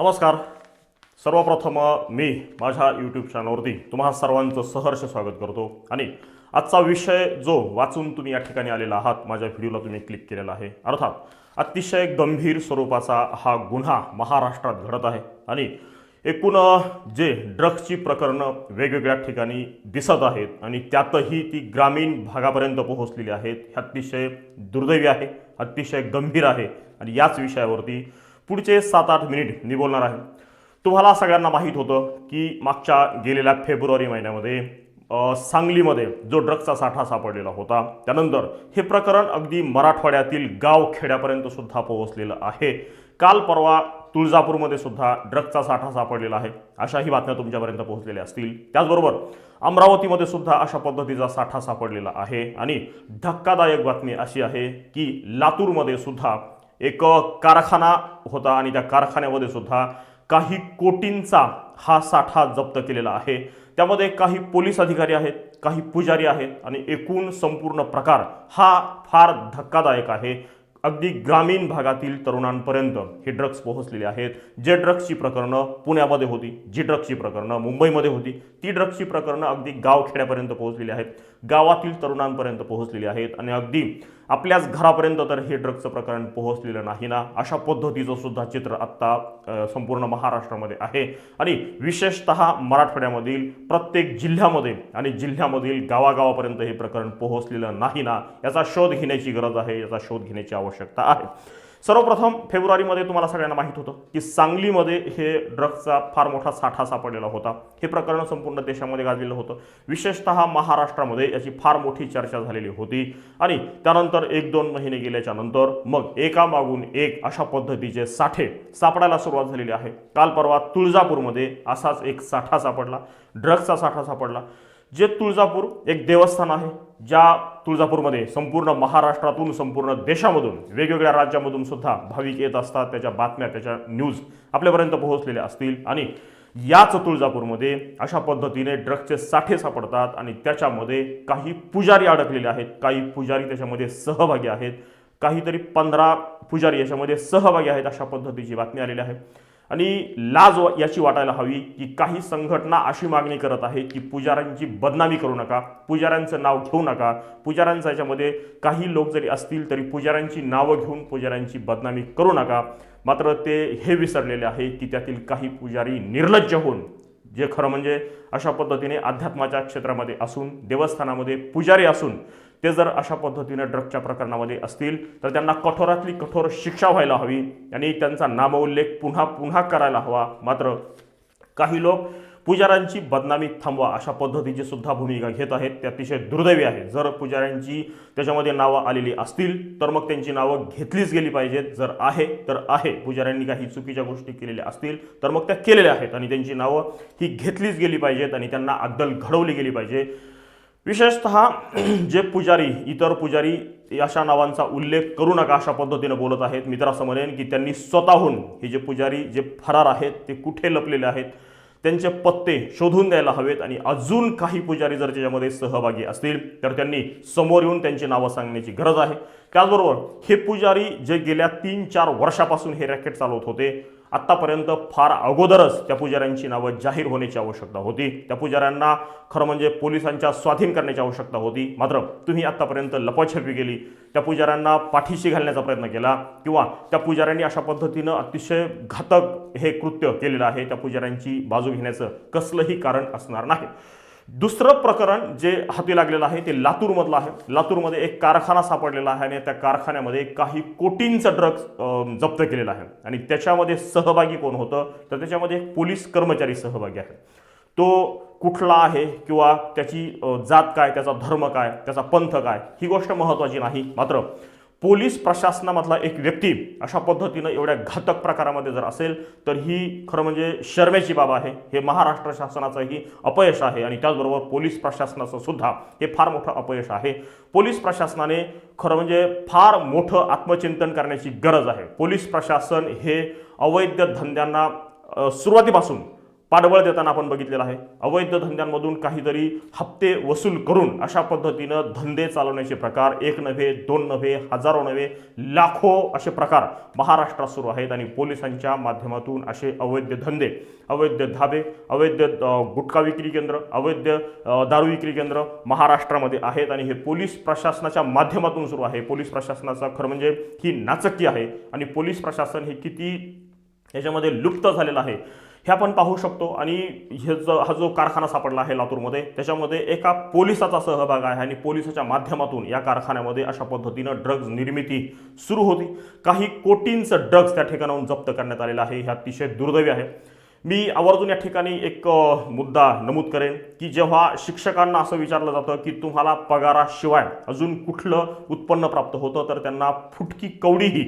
नमस्कार. सर्वप्रथम मी माझ्या यूट्यूब चॅनलवरती तुम्हा सर्वांचं सहर्ष स्वागत करतो. आणि आजचा विषय जो वाचून तुम्ही या ठिकाणी आलेला आहात माझ्या व्हिडिओला तुम्ही क्लिक केलेला आहे. अर्थात अतिशय गंभीर स्वरूपाचा हा गुन्हा महाराष्ट्रात घडत आहे. आणि एकूण जे ड्रग्सची प्रकरणं वेगवेगळ्या ठिकाणी दिसत आहेत आणि त्यातही ती ग्रामीण भागापर्यंत पोहोचलेली आहेत हे अतिशय दुर्दैवी आहे अतिशय गंभीर आहे. आणि याच विषयावरती पुढचे सात आठ मिनिट मी बोलणार आहे. तुम्हाला सगळ्यांना माहीत होतं की मागच्या गेलेल्या फेब्रुवारी महिन्यामध्ये सांगलीमध्ये जो ड्रग्सचा साठा सापडलेला होता त्यानंतर हे प्रकरण अगदी मराठवाड्यातील गाव खेड्यापर्यंत सुद्धा पोहोचलेलं आहे. काल परवा तुळजापूरमध्ये सुद्धा ड्रग्सचा साठा सापडलेला आहे अशाही बातम्या तुमच्यापर्यंत पोहोचलेल्या असतील. त्याचबरोबर अमरावतीमध्ये सुद्धा अशा पद्धतीचा साठा सापडलेला आहे. आणि धक्कादायक बातमी अशी आहे की लातूरमध्ये सुद्धा एक कारखाना होता आणि त्या कारखान्यामध्ये सुद्धा काही कोटींचा हा साठा जप्त केलेला आहे. त्यामध्ये काही पोलीस अधिकारी आहेत काही पुजारी आहेत आणि एकूण संपूर्ण प्रकार हा फार धक्कादायक आहे. अगदी ग्रामीण भागातील तरुणांपर्यंत हे ड्रग्स पोहोचलेले आहेत. जे ड्रग्सची प्रकरणं पुण्यामध्ये होती जी ड्रग्सची प्रकरणं मुंबईमध्ये होती ती ड्रग्सची प्रकरणं अगदी गावखेड्यापर्यंत पोहोचलेली आहेत. गावातील तरुणांपर्यंत पोहोचलेली आहेत आणि अगदी आपल्याच घरापर्यंत तर हे ड्रगचं प्रकरण पोहोचलेलं नाही ना? अशा पद्धतीचं सुद्धा चित्र आत्ता संपूर्ण महाराष्ट्रामध्ये आहे. आणि विशेषतः मराठवाड्यामधील प्रत्येक जिल्ह्यामध्ये आणि जिल्ह्यामधील गावागावापर्यंत हे प्रकरण पोहोचलेलं नाही ना? याचा शोध घेण्याची गरज आहे याचा शोध घेण्याची आवश्यकता आहे. सर्वप्रथम फेब्रुवारीमध्ये तुम्हाला सगळ्यांना माहीत होतं की सांगलीमध्ये हे ड्रग्सचा फार मोठा साठा सापडलेला होता. हे प्रकरण संपूर्ण देशामध्ये गाजलेलं होतं. विशेषतः महाराष्ट्रामध्ये याची फार मोठी चर्चा झालेली होती. आणि त्यानंतर एक दोन महिने गेल्याच्यानंतर मग एकामागून एक अशा पद्धतीचे साठे सापडायला सुरुवात झालेली आहे. काल परवा तुळजापूरमध्ये असाच एक साठा सापडला. ड्रग्सचा साठा सापडला. जे तुळजापूर एक देवस्थान आहे ज्या तुळजापूरमध्ये संपूर्ण महाराष्ट्रातून संपूर्ण देशामधून वेगवेगळ्या राज्यामधून सुद्धा भाविक येत असतात. त्याच्या बातम्या त्याच्या न्यूज आपल्यापर्यंत पोहोचलेल्या असतील. आणि याच तुळजापूरमध्ये अशा पद्धतीने ड्रग्सचे साठे सापडतात आणि त्याच्यामध्ये काही पुजारी अडकलेले आहेत. काही पुजारी त्याच्यामध्ये सहभागी आहेत. काहीतरी पंधरा पुजारी याच्यामध्ये सहभागी आहेत अशा पद्धतीची बातमी आलेली आहे. आणि लाज व- याची वाटायला हवी की काही संघटना अशी मागणी करत आहे की पुजाऱ्यांची बदनामी करू नका पुजाऱ्यांचं नाव घेऊ नका. पुजाऱ्यांचं याच्यामध्ये काही लोक जरी असतील तरी पुजाऱ्यांची नावं घेऊन पुजाऱ्यांची बदनामी करू नका. मात्र ते हे विसरलेले आहे की त्यातील काही पुजारी निर्लज्ज होऊन जे खरं म्हणजे अशा पद्धतीने अध्यात्माच्या क्षेत्रामध्ये असून देवस्थानामध्ये पुजारी असून ते जर अशा पद्धतीने ड्रगच्या प्रकरणामध्ये असतील तर त्यांना कठोरातली कठोर शिक्षा व्हायला हवी. आणि त्यांचा नामोल्लेख पुन्हा पुन्हा करायला हवा. मात्र काही लोक पुजाऱ्यांची बदनामी थांबवा अशा पद्धतीची सुद्धा भूमिका घेत आहेत. ते अतिशय दुर्दैवी आहे. जर पुजाऱ्यांची त्याच्यामध्ये नावं आलेली असतील तर मग त्यांची नावं घेतलीच गेली पाहिजेत. जर आहे तर आहे. पुजाऱ्यांनी काही चुकीच्या गोष्टी केलेल्या असतील तर मग त्या केलेल्या आहेत आणि त्यांची नावं ही घेतलीच गेली पाहिजेत आणि त्यांना अद्दल घडवली गेली पाहिजे. विशेषतः जे पुजारी इतर पुजारी अशा नावांचा उल्लेख करू नका अशा पद्धतीने बोलत आहेत. मित्रासमोर म्हणेन की त्यांनी स्वतःहून हे जे पुजारी जे फरार आहेत ते कुठे लपलेले आहेत? त्यांचे पत्ते शोधून द्यायला हवेत आणि अजून काही पुजारी जर त्याच्यामध्ये सहभागी असतील तर त्यांनी समोर येऊन त्यांची नावं सांगण्याची गरज आहे. त्याचबरोबर हे पुजारी जे गेल्या तीन चार वर्षापासून हे रॅकेट चालवत होते आत्तापर्यंत फार अगोदरच त्या पुजाऱ्यांची नावं जाहीर होण्याची आवश्यकता होती. त्या पुजाऱ्यांना खरं म्हणजे पोलिसांच्या स्वाधीन करण्याची आवश्यकता होती. मात्र तुम्ही आत्तापर्यंत लपाछपी केली. त्या पुजाऱ्यांना पाठीशी घालण्याचा प्रयत्न केला किंवा त्या पुजाऱ्यांनी अशा पद्धतीनं अतिशय घातक हे कृत्य केलेलं आहे. त्या पुजाऱ्यांची बाजू घेण्याचं कसलंही कारण असणार नाही. दुसरं प्रकरण जे हाती लागलेलं आहे ते लातूरमधलं आहे. लातूरमध्ये एक कारखाना सापडलेला आहे आणि त्या कारखान्यामध्ये काही कोटींचं ड्रग्ज जप्त केलेलं आहे. आणि त्याच्यामध्ये सहभागी कोण होतं? तर त्याच्यामध्ये एक पोलीस कर्मचारी सहभागी आहे. तो कुठला आहे किंवा त्याची जात काय त्याचा धर्म काय त्याचा पंथ काय ही गोष्ट महत्त्वाची नाही. मात्र पोलीस प्रशासनामधला एक व्यक्ती अशा पद्धतीनं एवढ्या घातक प्रकारामध्ये जर असेल तर ही खरं म्हणजे शर्मेची बाब आहे. हे महाराष्ट्र शासनाचंही अपयश आहे आणि त्याचबरोबर पोलीस प्रशासनाचं सुद्धा हे फार मोठं अपयश आहे. पोलीस प्रशासनाने खरं म्हणजे फार मोठं आत्मचिंतन करण्याची गरज आहे. पोलीस प्रशासन हे अवैध धंद्यांना सुरुवातीपासून पाठबळ देताना आपण बघितलेलं आहे. अवैध धंद्यांमधून काहीतरी हप्ते वसूल करून अशा पद्धतीनं धंदे चालवण्याचे प्रकार एक नव्हे दोन नव्हे हजारो नव्हे लाखो असे प्रकार महाराष्ट्रात सुरू आहेत आणि पोलिसांच्या माध्यमातून असे अवैध धंदे अवैध धाबे अवैध गुटखा विक्री केंद्र अवैध दारू विक्री केंद्र महाराष्ट्रामध्ये आहेत आणि हे पोलीस प्रशासनाच्या माध्यमातून सुरू आहे. पोलीस प्रशासनाचा खरं म्हणजे ही नाचक्की आहे आणि पोलीस प्रशासन हे किती याच्यामध्ये लुप्त झालेलं आहे. हे आपण पाहू शकतो. आणि हे जो हा जो कारखाना सापडला आहे लातूरमध्ये त्याच्यामध्ये एका पोलिसाचा सहभाग आहे आणि पोलिसाच्या माध्यमातून या कारखान्यामध्ये अशा पद्धतीनं ड्रग्ज निर्मिती सुरू होती. काही कोटींचं ड्रग्ज त्या ठिकाणाहून जप्त करण्यात आलेलं आहे. हे अतिशय दुर्दैवी आहे. मी आवर्जून या ठिकाणी एक मुद्दा नमूद करेन की जेव्हा शिक्षकांना असं विचारलं जातं की तुम्हाला पगाराशिवाय अजून कुठलं उत्पन्न प्राप्त होतं तर त्यांना फुटकी कवडीही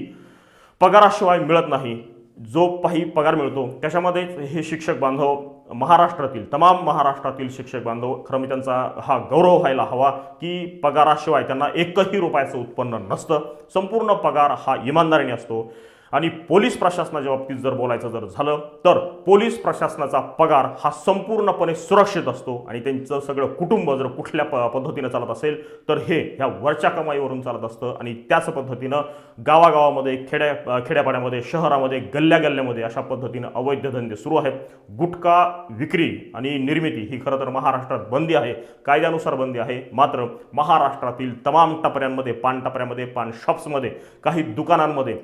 पगाराशिवाय मिळत नाही. जो काही पगार मिळतो त्याच्यामध्ये हे शिक्षक बांधव महाराष्ट्रातील तमाम महाराष्ट्रातील शिक्षक बांधव खरं मी त्यांचा हा गौरव व्हायला हवा की पगाराशिवाय त्यांना एकही रुपयाचं उत्पन्न नसतं. संपूर्ण पगार हा इमानदारीने असतो. आणि पोलीस प्रशासनाच्या बाबतीत जर बोलायचं जर झालं तर पोलीस प्रशासनाचा पगार हा संपूर्णपणे सुरक्षित असतो आणि त्यांचं सगळं कुटुंब जर कुठल्या प पद्धतीनं चालत असेल तर हे ह्या वरच्या कमाईवरून चालत असतं आणि त्याच पद्धतीनं गावागावामध्ये खेड्या खेड्यापाड्यामध्ये शहरामध्ये गल्ल्या गल्ल्यामध्ये अशा पद्धतीनं अवैध धंदे सुरू आहेत. गुटखा विक्री आणि निर्मिती ही खरं तर महाराष्ट्रात बंदी आहे कायद्यानुसार बंदी आहे. मात्र महाराष्ट्रातील तमाम टपऱ्यांमध्ये पान टपऱ्यामध्ये पान शॉप्समध्ये काही दुकानांमध्ये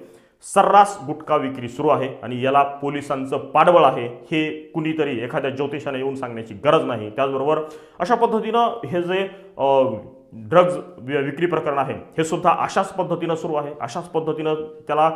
सर्रास गुटखा विक्री सुरू आहे आणि याला पोलिसांचं पाठबळ आहे हे कुणीतरी एखाद्या ज्योतिषाने येऊन सांगण्याची गरज नाही. त्याचबरोबर अशा पद्धतीनं हे जे ड्रग्ज विक्री प्रकरण आहे हे सुद्धा अशाच पद्धतीनं सुरू आहे. अशाच पद्धतीनं त्याला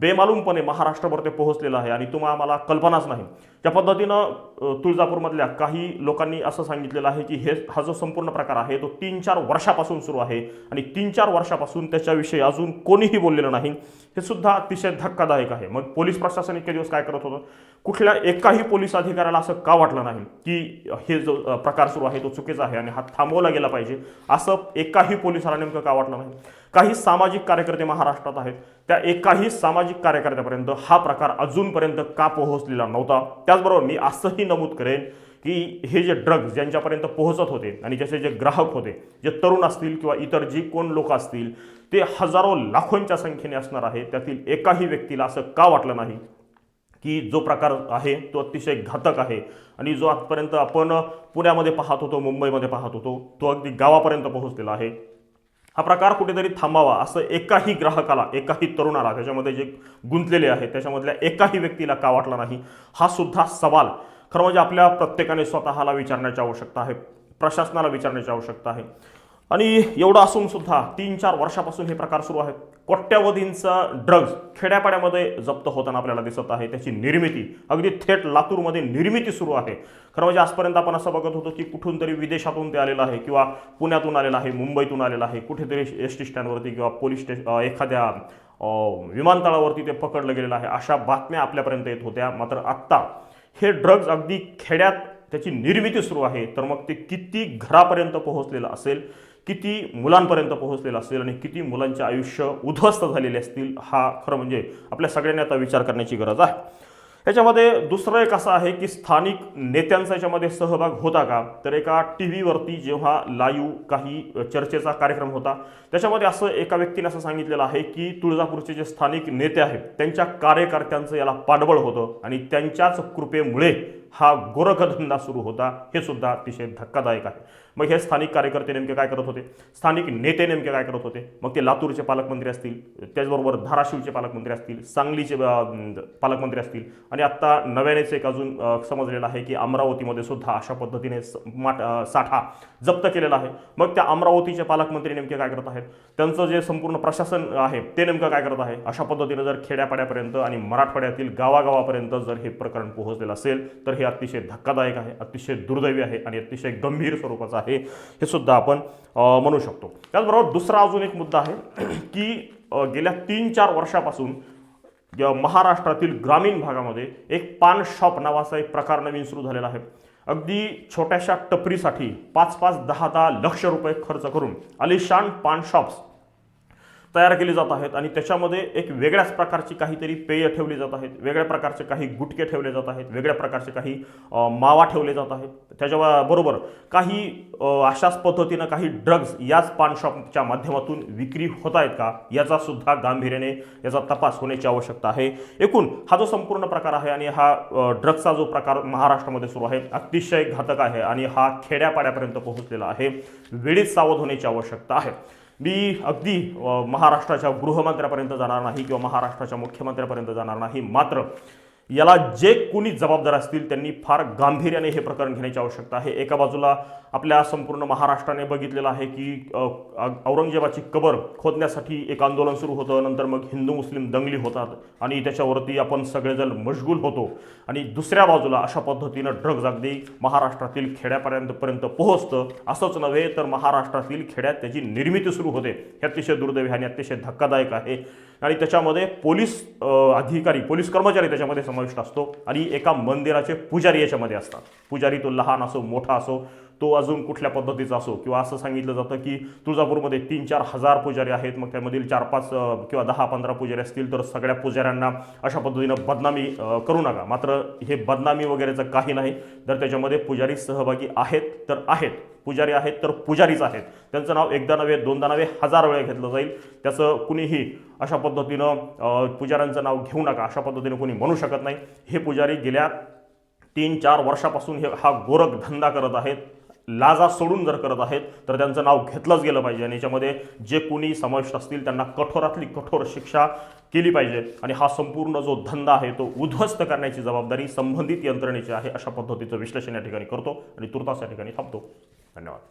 बेमालूमपणे महाराष्ट्रभर ते पोहोचलेलं आहे आणि तुम्हाला आम्हाला कल्पनाच नाही. त्या पद्धतीनं तुळजापूरमधल्या काही लोकांनी असं सांगितलेलं आहे की हे हा जो संपूर्ण प्रकार आहे तो तीन चार वर्षापासून सुरू आहे आणि तीन चार वर्षापासून त्याच्याविषयी अजून कोणीही बोललेलं नाही. हे सुद्धा अतिशय धक्कादायक आहे. मग पोलीस प्रशासन इतके दिवस काय करत होतं? कुठल्या एकाही पोलीस अधिकाऱ्याला असं का वाटलं नाही की हे जो प्रकार सुरू आहे तो चुकीचा आहे आणि हा थांबवला गेला पाहिजे? असं एकाही पोलिसाला नेमकं का वाटलं नाही? काही सामाजिक कार्यकर्ते महाराष्ट्रात आहेत. त्या एकाही सामाजिक कार्यकर्त्यापर्यंत हा प्रकार अजूनपर्यंत का पोहोचलेला नव्हता? त्याचबरोबर मी असंही नमूद करेन की हे जे ड्रग्ज ज्यांच्यापर्यंत पोहोचत होते आणि ज्याचे जे ग्राहक होते जे तरुण असतील किंवा इतर जी कोण लोक असतील ते हजारो लाखोंच्या संख्येने असणार आहे. त्यातील एकाही व्यक्तीला असं का वाटलं नाही की जो प्रकार आहे तो अतिशय घातक आहे? आणि जो आजपर्यंत आपण पुण्यामध्ये पाहत होतो मुंबईमध्ये पाहत होतो तो अगदी गावापर्यंत पोहोचलेला आहे. हा प्रकार कुठेतरी थांबावा असं एकाही ग्राहकाला एकाही तरुणाला त्याच्यामध्ये जे गुंतलेले आहेत त्याच्यामधल्या एकाही व्यक्तीला का वाटला नाही? हा सुद्धा सवाल खरं म्हणजे आपल्या प्रत्येकाने स्वतःला विचारण्याची आवश्यकता आहे प्रशासनाला विचारण्याची आवश्यकता आहे. आणि एवढं असून सुद्धा तीन चार वर्षापासून हे प्रकार सुरू आहेत. कोट्यावधींचा ड्रग्ज खेड्यापाड्यामध्ये जप्त होताना आपल्याला दिसत आहे. त्याची निर्मिती अगदी थेट लातूरमध्ये निर्मिती सुरू आहे. खरं म्हणजे आजपर्यंत आपण असं बघत होतो की कुठून तरी विदेशातून ते आलेलं आहे किंवा पुण्यातून आलेलं आहे मुंबईतून आलेलं आहे. कुठेतरी एस टी स्टँडवरती किंवा पोलीस स्टेशन एखाद्या विमानतळावरती ते पकडलं गेलेलं आहे. अशा बातम्या आपल्यापर्यंत येत होत्या. मात्र आत्ता हे ड्रग्ज अगदी खेड्यात त्याची निर्मिती सुरू आहे. तर मग ते किती घरापर्यंत पोहोचलेलं असेल किती मुलांपर्यंत पोहोचलेलं असेल आणि किती मुलांचे आयुष्य उद्ध्वस्त झालेले असतील हा खरं म्हणजे आपल्या सगळ्यांनी आता विचार करण्याची गरज आहे. याच्यामध्ये दुसरं एक असं आहे की स्थानिक नेत्यांचा याच्यामध्ये सहभाग होता का? तर एका टी व्हीवरती जेव्हा लाईव्ह काही चर्चेचा कार्यक्रम होता त्याच्यामध्ये असं एका व्यक्तीने असं सांगितलेलं आहे की तुळजापूरचे जे स्थानिक नेते आहेत त्यांच्या कार्यकर्त्यांचं याला पाठबळ होतं आणि त्यांच्याच कृपेमुळे हा गोरखधंदा सुरू होता. हे सुद्धा अतिशय धक्कादायक आहे. मग हे स्थानिक कार्यकर्ते नेमके काय करत होते? स्थानिक नेते नेमके काय करत होते? मग ते लातूरचे पालकमंत्री असतील त्याचबरोबर धाराशिवचे पालकमंत्री असतील सांगलीचे पालकमंत्री असतील. आणि आत्ता नव्यानेच एक अजून समजलेलं आहे की अमरावतीमध्ये सुद्धा अशा पद्धतीने माट साठा जप्त केलेला आहे. मग त्या अमरावतीचे पालकमंत्री नेमके काय करत आहेत? त्यांचं जे संपूर्ण प्रशासन आहे ते नेमकं काय करत आहे? अशा पद्धतीनं जर खेड्यापाड्यापर्यंत आणि मराठवाड्यातील गावागावापर्यंत जर हे प्रकरण पोहोचलेलं असेल तर हे अतिशय धक्कादायक आहे अतिशय दुर्दैवी आहे आणि अतिशय गंभीर स्वरूपाचं आहे. हे सुद्धा आपण म्हणू शकतो. त्याचबरोबर दुसरा अजून एक मुद्दा आहे की गेल्या तीन चार वर्षापासून महाराष्ट्रातील ग्रामीण भागामध्ये एक पान शॉप नावाचा एक प्रकार नवीन सुरू झालेला आहे. अगदी छोट्याशा टपरीसाठी पाच पाच दहा दहा लक्ष रुपये खर्च करून आलिशान पान शॉप्स तयार केली जात आहेत आणि त्याच्यामध्ये एक वेगळ्याच प्रकारची काहीतरी पेय ठेवली जात आहेत वेगळ्या प्रकारचे काही गुटके ठेवले जात आहेत वेगळ्या प्रकारचे काही मावा ठेवले जात आहेत. त्याच्या बरोबर काही अशाच पद्धतीनं काही ड्रग्ज याच पान शॉपच्या माध्यमातून विक्री होत आहेत का? याचा सुद्धा गांभीर्याने याचा तपास होण्याची आवश्यकता आहे. एकूण हा जो संपूर्ण प्रकार आहे आणि हा ड्रग्जचा जो प्रकार महाराष्ट्रामध्ये सुरू आहे अतिशय घातक आहे आणि हा खेड्यापाड्यापर्यंत पोहोचलेला आहे. वेळीच सावध होण्याची आवश्यकता आहे. मी अगदी महाराष्ट्राच्या गृहमंत्र्यापर्यंत जाणार नाही किंवा महाराष्ट्राच्या मुख्यमंत्र्यापर्यंत जाणार नाही. मात्र याला जे कोणी जबाबदार असतील त्यांनी फार गांभीर्याने हे प्रकरण घेण्याची आवश्यकता आहे. एका बाजूला आपल्या संपूर्ण महाराष्ट्राने बघितलेलं आहे की औरंगजेबाची कबर खोदण्यासाठी एक आंदोलन सुरू होतं नंतर मग हिंदू मुस्लिम दंगली होतात आणि त्याच्यावरती आपण सगळेजण मशगूल होतो आणि दुसऱ्या बाजूला अशा पद्धतीनं ड्रग्ज अगदी महाराष्ट्रातील खेड्यापर्यंत पर्यंत पोहोचतं असंच नव्हे तर महाराष्ट्रातील खेड्यात त्याची निर्मिती सुरू होते. हे अतिशय दुर्दैवी आणि अतिशय धक्कादायक आहे. आणि त्याच्यामध्ये पोलीस अधिकारी पोलीस कर्मचारी त्याच्यामध्ये समाविष्ट असतो आणि एका मंदिराचे पुजारी याच्यामध्ये असतात. पुजारी तो लहान असो मोठा असो तो अजून कुठल्या पद्धतीचा असो किंवा असं सांगितलं जातं की तुळजापूरमध्ये तीन चार हजार पुजारी आहेत मग त्यामधील चार पाच किंवा दहा पंधरा पुजारी असतील तर सगळ्या पुजाऱ्यांना अशा पद्धतीनं बदनामी करू नका. मात्र हे बदनामी वगैरेचं काही नाही. जर त्याच्यामध्ये पुजारी सहभागी आहेत तर आहेत. पुजारी आहेत तर पुजारीच आहेत. त्यांचं नाव एकदा नव्हे दोनदा नव्हे हजार वेळा घेतलं जाईल. त्याचं कुणीही अशा पद्धतीनं पुजाऱ्यांचं नाव घेऊ नका अशा पद्धतीनं कोणी म्हणू शकत नाही. हे पुजारी गेल्या तीन चार वर्षापासून हे हा गोरख धंदा करत आहेत. लाजा सोडून जर करत आहेत तर त्यांचं नाव घेतलंच गेलं पाहिजे. आणि याच्यामध्ये जे कोणी समाविष्ट असतील त्यांना कठोरातली कठोर शिक्षा केली पाहिजे. आणि हा संपूर्ण जो धंदा आहे तो उद्ध्वस्त करण्याची जबाबदारी संबंधित यंत्रणेची आहे अशा पद्धतीचं विश्लेषण या ठिकाणी करतो. आणि तुर्तास या ठिकाणी थांबतो. or not.